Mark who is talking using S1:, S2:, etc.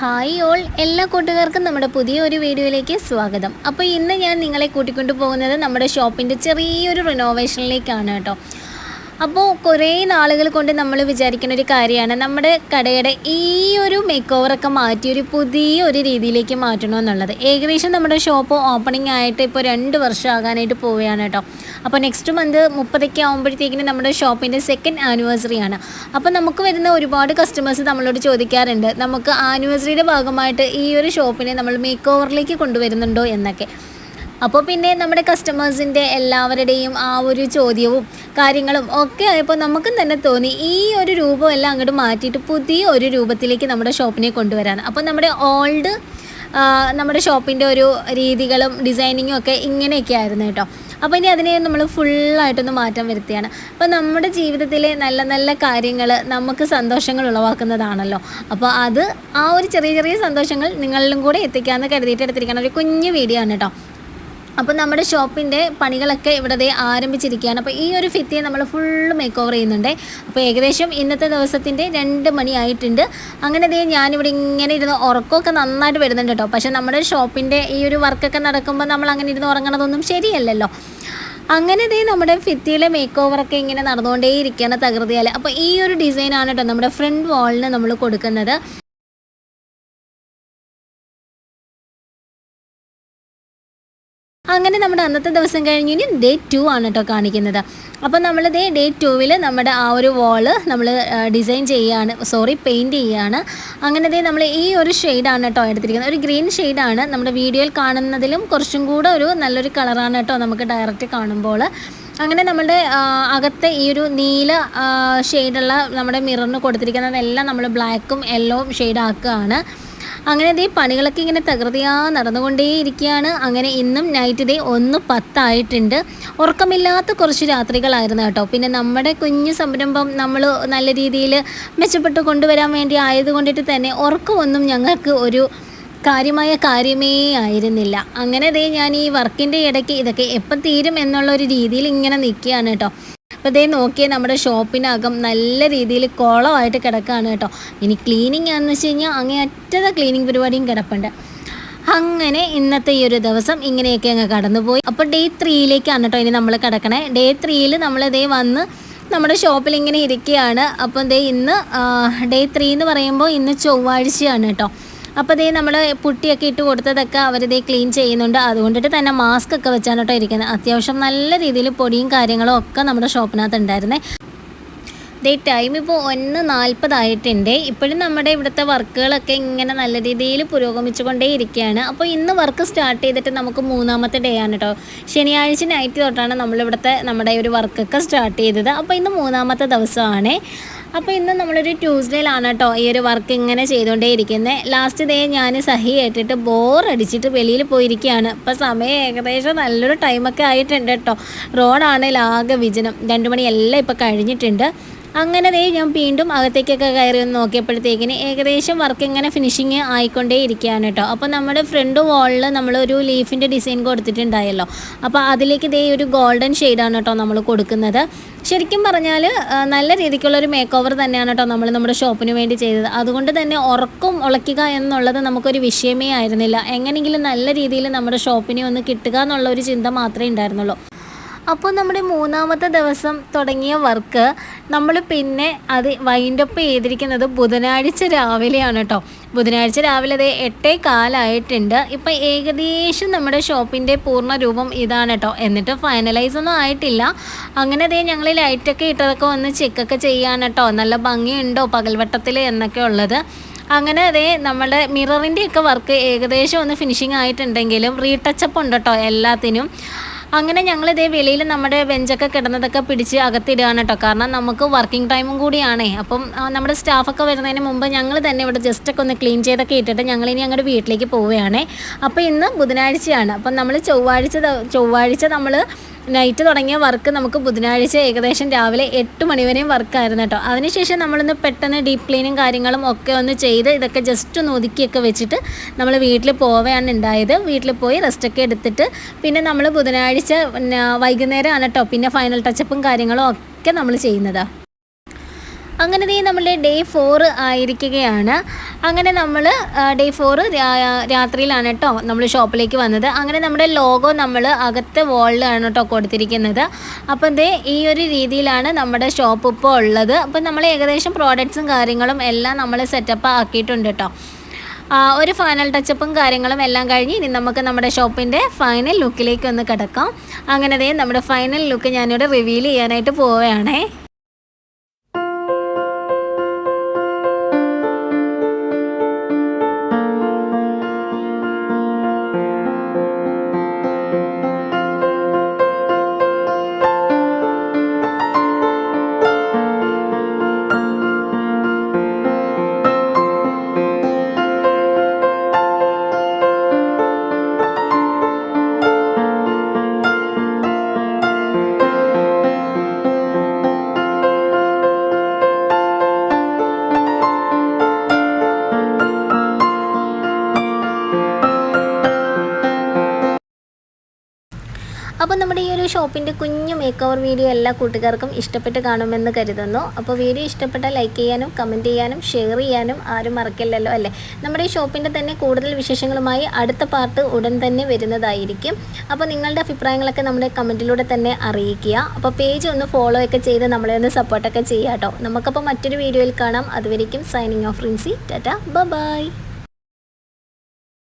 S1: Hi all എല്ലാ കൂട്ടുകാർക്കും നമ്മുടെ പുതിയ ഒരു വീഡിയോയിലേക്ക് സ്വാഗതം. അപ്പോൾ ഇന്ന് ഞാൻ നിങ്ങളെ കൂട്ടിക്കൊണ്ടു പോകുന്നത് നമ്മുടെ ഷോപ്പിന്റെ ചെറിയൊരു റിനോവേഷനിലേക്കാണ് കേട്ടോ. അപ്പോൾ കുറേ നാളുകൾ കൊണ്ട് നമ്മൾ വിചാരിക്കുന്ന ഒരു കാര്യമാണ്. നമ്മുടെ കടയുടെ ഈ ഒരു മേക്ക് ഓവറൊക്കെ മാറ്റി ഒരു പുതിയ ഒരു രീതിയിലേക്ക് മാറ്റണമെന്നുള്ളത് ഏകദേശം നമ്മുടെ ഷോപ്പ് ഓപ്പണിംഗ് ആയിട്ട് ഇപ്പോൾ രണ്ട് വർഷം ആകാനായിട്ട് പോവുകയാണ് കേട്ടോ. അപ്പോൾ നെക്സ്റ്റ് മന്ത് മുപ്പതൊക്കെ ആകുമ്പോഴത്തേക്കിന് നമ്മുടെ ഷോപ്പിന്റെ സെക്കൻഡ് ആനിവേഴ്സറി ആണ്. അപ്പോൾ നമുക്ക് വരുന്ന ഒരുപാട് കസ്റ്റമേഴ്സ് നമ്മളോട് ചോദിക്കാറുണ്ട്. നമുക്ക് ആനിവേഴ്സറിയുടെ ഭാഗമായിട്ട് ഈ ഒരു ഷോപ്പിനെ നമ്മൾ മേക്ക് ഓവറിലേക്ക് കൊണ്ടുവരുന്നുണ്ടോ എന്നൊക്കെ. അപ്പോൾ പിന്നെ നമ്മുടെ കസ്റ്റമേഴ്സിന്റെ എല്ലാവരുടെയും ആ ഒരു ചോദ്യവും കാര്യങ്ങളും ഒക്കെ ആയപ്പോൾ നമുക്കും തന്നെ തോന്നി ഈ ഒരു രൂപം എല്ലാം അങ്ങോട്ട് മാറ്റിയിട്ട് പുതിയ ഒരു രൂപത്തിലേക്ക് നമ്മുടെ ഷോപ്പിനെ കൊണ്ടുവരാൻ. അപ്പോൾ നമ്മുടെ ഓൾഡ് നമ്മുടെ ഷോപ്പിന്റെ ഒരു രീതികളും ഡിസൈനിങ്ങും ഒക്കെ ഇങ്ങനെയൊക്കെ ആയിരുന്നു കേട്ടോ. അപ്പോൾ ഇനി അതിനെ നമ്മൾ ഫുള്ളായിട്ടൊന്ന് മാറ്റം വരുത്തിയാണ്. അപ്പോൾ നമ്മുടെ ജീവിതത്തിലെ നല്ല നല്ല കാര്യങ്ങൾ നമുക്ക് സന്തോഷങ്ങൾ ഉളവാക്കുന്നതാണല്ലോ. അപ്പോൾ അത് ആ ഒരു ചെറിയ ചെറിയ സന്തോഷങ്ങൾ നിങ്ങളിലും കൂടെ എത്തിക്കാമെന്ന് കരുതിയിട്ട് എടുത്തിരിക്കുന്ന ഒരു കുഞ്ഞു വീഡിയോ ആണ് കേട്ടോ. അപ്പോൾ നമ്മുടെ ഷോപ്പിന്റെ പണികളൊക്കെ ഇവിടെ ദേ ആരംഭിച്ചിരിക്കുകയാണ്. അപ്പോൾ ഈ ഒരു ഫിത്തിയെ നമ്മൾ ഫുള്ള് മേക്ക് ഓവർ ചെയ്യുന്നുണ്ട്. അപ്പോൾ ഏകദേശം ഇന്നത്തെ ദിവസത്തിന്റെ രണ്ട് മണിയായിട്ടുണ്ട് അങ്ങനെ ദേ ഞാനിവിടെ ഇങ്ങനെ ഇരുന്ന് ഉറക്കമൊക്കെ നന്നായിട്ട് വരുന്നുണ്ട് കേട്ടോ. പക്ഷേ നമ്മുടെ ഷോപ്പിന്റെ ഈ ഒരു വർക്കൊക്കെ നടക്കുമ്പോൾ നമ്മൾ അങ്ങനെ ഇരുന്ന് ഉറങ്ങണതൊന്നും ശരിയല്ലല്ലോ. അങ്ങനെ ദേ നമ്മുടെ ഫിത്തിയിലെ മേക്ക് ഓവറൊക്കെ ഇങ്ങനെ നടന്നുകൊണ്ടേയിരിക്കുകയാണ് തകൃതിയാൽ അപ്പോൾ ഈ ഒരു ഡിസൈനാണ് കേട്ടോ നമ്മുടെ ഫ്രണ്ട് വാളിന് നമ്മൾ കൊടുക്കുന്നത്. അങ്ങനെ നമ്മുടെ അന്നത്തെ ദിവസം കഴിഞ്ഞ് ഇനി ഡേ ടു ആണ് കേട്ടോ കാണിക്കുന്നത്. അപ്പോൾ നമ്മൾ ദേ ഡേ ടൂവിൽ നമ്മുടെ ആ ഒരു വാൾ നമ്മൾ ഡിസൈൻ ചെയ്യുകയാണ് സോറി പെയിന്റ് ചെയ്യുകയാണ് അങ്ങനെ ദേ നമ്മൾ ഈ ഒരു ഷെയ്ഡാണ് കേട്ടോ എടുത്തിരിക്കുന്നത്. ഒരു ഗ്രീൻ ഷെയ്ഡാണ് നമ്മുടെ വീഡിയോയിൽ കാണുന്നതിലും കുറച്ചും കൂടെ ഒരു നല്ലൊരു കളറാണ് കേട്ടോ നമുക്ക് ഡയറക്റ്റ് കാണുമ്പോൾ. അങ്ങനെ നമ്മുടെ അകത്തെ ഈ ഒരു നീല ഷെയ്ഡുള്ള നമ്മുടെ മിററിന് കൊടുത്തിരിക്കുന്നതെല്ലാം നമ്മൾ ബ്ലാക്കും യെല്ലോ ഷെയ്ഡാക്കുകയാണ് അങ്ങനെ ദേ പണികളൊക്കെ ഇങ്ങനെ തകൃതിയാ നടന്നുകൊണ്ടേയിരിക്കുകയാണ്. അങ്ങനെ ഇന്നും നൈറ്റ് ദേ ഒന്ന് പത്തായിട്ടുണ്ട്. ഉറക്കമില്ലാത്ത കുറച്ച് രാത്രികളായിരുന്നു കേട്ടോ. പിന്നെ നമ്മുടെ കുഞ്ഞു സംരംഭം നമ്മൾ നല്ല രീതിയിൽ മെച്ചപ്പെട്ട് കൊണ്ടുവരാൻ വേണ്ടി ആയതുകൊണ്ടിട്ട് തന്നെ ഉറക്കമൊന്നും ഞങ്ങൾക്ക് ഒരു കാര്യമായ കാര്യമേ ആയിരുന്നില്ല. അങ്ങനെ ദേ ഞാൻ ഈ വർക്കിന്റെ ഇടയ്ക്ക് ഇതൊക്കെ എപ്പം തീരും എന്നുള്ളൊരു രീതിയിൽ ഇങ്ങനെ നിൽക്കുകയാണ് കേട്ടോ. അപ്പോൾ ഇതേ നോക്കിയാൽ നമ്മുടെ ഷോപ്പിനകം നല്ല രീതിയിൽ കുളമായിട്ട് കിടക്കുകയാണ് കേട്ടോ. ഇനി ക്ലീനിങ് ആണെന്ന് വെച്ച് കഴിഞ്ഞാൽ അങ്ങേയറ്റത്തെ ക്ലീനിങ് പരിപാടിയും കിടപ്പുണ്ട്. അങ്ങനെ ഇന്നത്തെ ഈ ഒരു ദിവസം ഇങ്ങനെയൊക്കെ അങ്ങ് കടന്നുപോയി. അപ്പോൾ ഡേ ത്രീയിലേക്കാണ് കേട്ടോ ഇനി നമ്മൾ കിടക്കണേ. ഡേ ത്രീയിൽ നമ്മളിതേ വന്ന് നമ്മുടെ ഷോപ്പിൽ ഇങ്ങനെ ഇരിക്കുകയാണ് അപ്പം ദേ ഇന്ന് ഡേ ത്രീ എന്ന് പറയുമ്പോൾ ഇന്ന് ചൊവ്വാഴ്ചയാണ് കേട്ടോ. അപ്പോൾ ഇതേ നമ്മൾ പുട്ടിയൊക്കെ ഇട്ട് കൊടുത്തതൊക്കെ അവരിതേ ക്ലീൻ ചെയ്യുന്നുണ്ട്. അതുകൊണ്ടിട്ട് തന്നെ മാസ്ക് ഒക്കെ വെച്ചാണ് കേട്ടോ ഇരിക്കുന്നത് അത്യാവശ്യം നല്ല രീതിയിൽ പൊടിയും കാര്യങ്ങളും ഒക്കെ നമ്മുടെ ഷോപ്പിനകത്ത് ഉണ്ടായിരുന്നേ. ദേ ടൈം ഇപ്പോൾ ഒന്ന് നാൽപ്പതായിട്ടുണ്ട് ഇപ്പോഴും നമ്മുടെ ഇവിടുത്തെ വർക്കുകളൊക്കെ ഇങ്ങനെ നല്ല രീതിയിൽ പുരോഗമിച്ചുകൊണ്ടേ ഇരിക്കുകയാണ് അപ്പോൾ ഇന്ന് വർക്ക് സ്റ്റാർട്ട് ചെയ്തിട്ട് നമുക്ക് മൂന്നാമത്തെ ഡേ ആണ് കേട്ടോ ശനിയാഴ്ച നൈറ്റ് തൊട്ടാണ് നമ്മളിവിടുത്തെ നമ്മുടെ ഒരു വർക്കൊക്കെ സ്റ്റാർട്ട് ചെയ്തത്. അപ്പോൾ ഇന്ന് മൂന്നാമത്തെ ദിവസമാണ്. അപ്പോൾ ഇന്ന് നമ്മളൊരു ട്യൂസ്ഡേയിലാണ് കേട്ടോ ഈ ഒരു വർക്ക് ഇങ്ങനെ ചെയ്തുകൊണ്ടേ ഇരിക്കുന്നത് ലാസ്റ്റ് ഡേ ഞാൻ സഹി ഏറ്റിട്ട് ബോർ അടിച്ചിട്ട് വെളിയിൽ പോയിരിക്കുകയാണ് അപ്പോൾ സമയം ഏകദേശം നല്ലൊരു ടൈമൊക്കെ ആയിട്ടുണ്ട് കേട്ടോ റോഡാണ് ലാകെ വിജനം. രണ്ട് മണിയെല്ലാം ഇപ്പോൾ കഴിഞ്ഞിട്ടുണ്ട്. അങ്ങനെ ദേ ഞാൻ വീണ്ടും അകത്തേക്കൊക്കെ കയറി ഒന്ന് നോക്കിയപ്പോഴത്തേക്കിന് ഏകദേശം വർക്ക് ഇങ്ങനെ ഫിനിഷിങ് ആയിക്കൊണ്ടേ ഇരിക്കുകയാണ് കേട്ടോ. അപ്പോൾ നമ്മുടെ ഫ്രണ്ട് വാളിൽ നമ്മളൊരു ലീഫിന്റെ ഡിസൈൻ കൊടുത്തിട്ടുണ്ടായല്ലോ. അപ്പോൾ അതിലേക്ക് ദേ ഒരു ഗോൾഡൻ ഷെയ്ഡാണ് കേട്ടോ നമ്മൾ കൊടുക്കുന്നത്. ശരിക്കും പറഞ്ഞാൽ നല്ല രീതിക്കുള്ള ഒരു മേക്ക് ഓവർ തന്നെയാണ് കേട്ടോ നമ്മൾ നമ്മുടെ ഷോപ്പിന് വേണ്ടി ചെയ്തത്. അതുകൊണ്ട് തന്നെ ഉറക്കം ഉളയ്ക്കുക എന്നുള്ളത് നമുക്കൊരു വിഷയമേ ആയിരുന്നില്ല. എങ്ങനെയെങ്കിലും നല്ല രീതിയിൽ നമ്മുടെ ഷോപ്പിനെ ഒന്ന് കിട്ടുക എന്നുള്ള ഒരു ചിന്ത മാത്രമേ ഉണ്ടായിരുന്നുള്ളൂ. അപ്പോൾ നമ്മുടെ മൂന്നാമത്തെ ദിവസം തുടങ്ങിയ വർക്ക് നമ്മൾ പിന്നെ അത് വൈൻഡപ്പ് ചെയ്തിരിക്കുന്നത് ബുധനാഴ്ച രാവിലെയാണ് കേട്ടോ. ബുധനാഴ്ച രാവിലെ അത് എട്ടേ കാലായിട്ടുണ്ട്. ഇപ്പം ഏകദേശം നമ്മുടെ ഷോപ്പിന്റെ പൂർണ രൂപം ഇതാണ് കേട്ടോ. എന്നിട്ട് ഫൈനലൈസ് ഒന്നും ആയിട്ടില്ല. അങ്ങനെ അതേ ഞങ്ങൾ ലൈറ്റൊക്കെ ഇട്ടതൊക്കെ ഒന്ന് ചെക്കൊക്കെ ചെയ്യാൻ കേട്ടോ. നല്ല ഭംഗിയുണ്ടോ പകൽവട്ടത്തിൽ എന്നൊക്കെ ഉള്ളത്. അങ്ങനെ അതേ നമ്മുടെ മിററിന്റെയൊക്കെ വർക്ക് ഏകദേശം ഒന്ന് ഫിനിഷിങ് ആയിട്ടുണ്ടെങ്കിലും റീടച്ചപ്പ് ഉണ്ട് കേട്ടോ എല്ലാത്തിനും. അങ്ങനെ ഞങ്ങൾ ഇതേ വെളിയിൽ നമ്മുടെ ബെഞ്ചൊക്കെ കിടന്നതൊക്കെ പിടിച്ച് അകത്തിടുകയാണ് കേട്ടോ. കാരണം നമുക്ക് വർക്കിംഗ് ടൈമും കൂടിയാണേ. അപ്പം നമ്മുടെ സ്റ്റാഫൊക്കെ വരുന്നതിന് മുമ്പ് ഞങ്ങൾ തന്നെ ഇവിടെ ജസ്റ്റൊക്കെ ഒന്ന് ക്ലീൻ ചെയ്തൊക്കെ ഇട്ടിട്ട് ഞങ്ങൾ ഇനി അങ്ങോട്ട് വീട്ടിലേക്ക് പോവുകയാണേ. അപ്പോൾ ഇന്ന് ബുധനാഴ്ചയാണ്. അപ്പം നമ്മൾ ചൊവ്വാഴ്ച ചൊവ്വാഴ്ച നമ്മൾ നൈറ്റ് തുടങ്ങിയ വർക്ക് നമുക്ക് ബുധനാഴ്ച ഏകദേശം രാവിലെ എട്ട് മണിവരെയും വർക്കായിരുന്നു കേട്ടോ. അതിനുശേഷം നമ്മളൊന്ന് പെട്ടെന്ന് ഡീപ്പ് ക്ലീനും കാര്യങ്ങളും ഒക്കെ ഒന്ന് ചെയ്ത് ഇതൊക്കെ ജസ്റ്റ് ഒന്ന് ഒതുക്കിയൊക്കെ വെച്ചിട്ട് നമ്മൾ വീട്ടിൽ പോവുകയാണ് ഉണ്ടായത് വീട്ടിൽ പോയി റെസ്റ്റൊക്കെ എടുത്തിട്ട് പിന്നെ നമ്മൾ ബുധനാഴ്ച വൈകുന്നേരമാണ് കേട്ടോ. പിന്നെ ഫൈനൽ ടച്ചപ്പും കാര്യങ്ങളും ഒക്കെ നമ്മൾ ചെയ്യുന്നത്. അങ്ങനെ ദേ നമ്മളുടെ ഡേ ഫോർ ആയിരിക്കുകയാണ്. അങ്ങനെ നമ്മൾ ഡേ ഫോർ രാത്രിയിലാണ് കേട്ടോ നമ്മൾ ഷോപ്പിലേക്ക് വന്നത്. അങ്ങനെ നമ്മുടെ ലോഗോ നമ്മൾ അകത്തെ വാളിലാണ് കേട്ടോ കൊടുത്തിരിക്കുന്നത്. അപ്പം ദേ ഈ ഒരു രീതിയിലാണ് നമ്മുടെ ഷോപ്പ് ഇപ്പോൾ ഉള്ളത്. അപ്പം നമ്മൾ ഏകദേശം പ്രോഡക്ട്സും കാര്യങ്ങളും എല്ലാം നമ്മൾ സെറ്റപ്പ് ആക്കിയിട്ടുണ്ട് കേട്ടോ ഒരു ഫൈനൽ ടച്ചപ്പും കാര്യങ്ങളും എല്ലാം കഴിഞ്ഞ് ഇനി നമുക്ക് നമ്മുടെ ഷോപ്പിന്റെ ഫൈനൽ ലുക്കിലേക്ക് ഒന്ന് കിടക്കാം. അങ്ങനെ നമ്മുടെ ഫൈനൽ ലുക്ക് ഞാനിവിടെ റിവീൽ ചെയ്യാനായിട്ട് പോവുകയാണേ. അപ്പോൾ നമ്മുടെ ഈ ഒരു ഷോപ്പിന്റെ കുഞ്ഞു മേക്ക് ഓവർ വീഡിയോ എല്ലാ കൂട്ടുകാർക്കും ഇഷ്ടപ്പെട്ട് കാണുമെന്ന് കരുതുന്നു. അപ്പോൾ വീഡിയോ ഇഷ്ടപ്പെട്ടാൽ ലൈക്ക് ചെയ്യാനും കമന്റ് ചെയ്യാനും ഷെയർ ചെയ്യാനും ആരും മറക്കില്ലല്ലോ അല്ലേ? നമ്മുടെ ഈ ഷോപ്പിന്റെ തന്നെ കൂടുതൽ വിശേഷങ്ങളുമായി അടുത്ത പാർട്ട് ഉടൻ തന്നെ വരുന്നതായിരിക്കും. അപ്പോൾ നിങ്ങളുടെ അഭിപ്രായങ്ങളൊക്കെ നമ്മുടെ കമന്റിലൂടെ തന്നെ അറിയിക്കുക. അപ്പോൾ പേജ് ഒന്ന് ഫോളോ ഒക്കെ ചെയ്ത് നമ്മളെ ഒന്ന് സപ്പോർട്ടൊക്കെ ചെയ്യാം കേട്ടോ. നമുക്കപ്പോൾ മറ്റൊരു വീഡിയോയിൽ കാണാം. അതുവരെയും signing off Rincy tata. Bye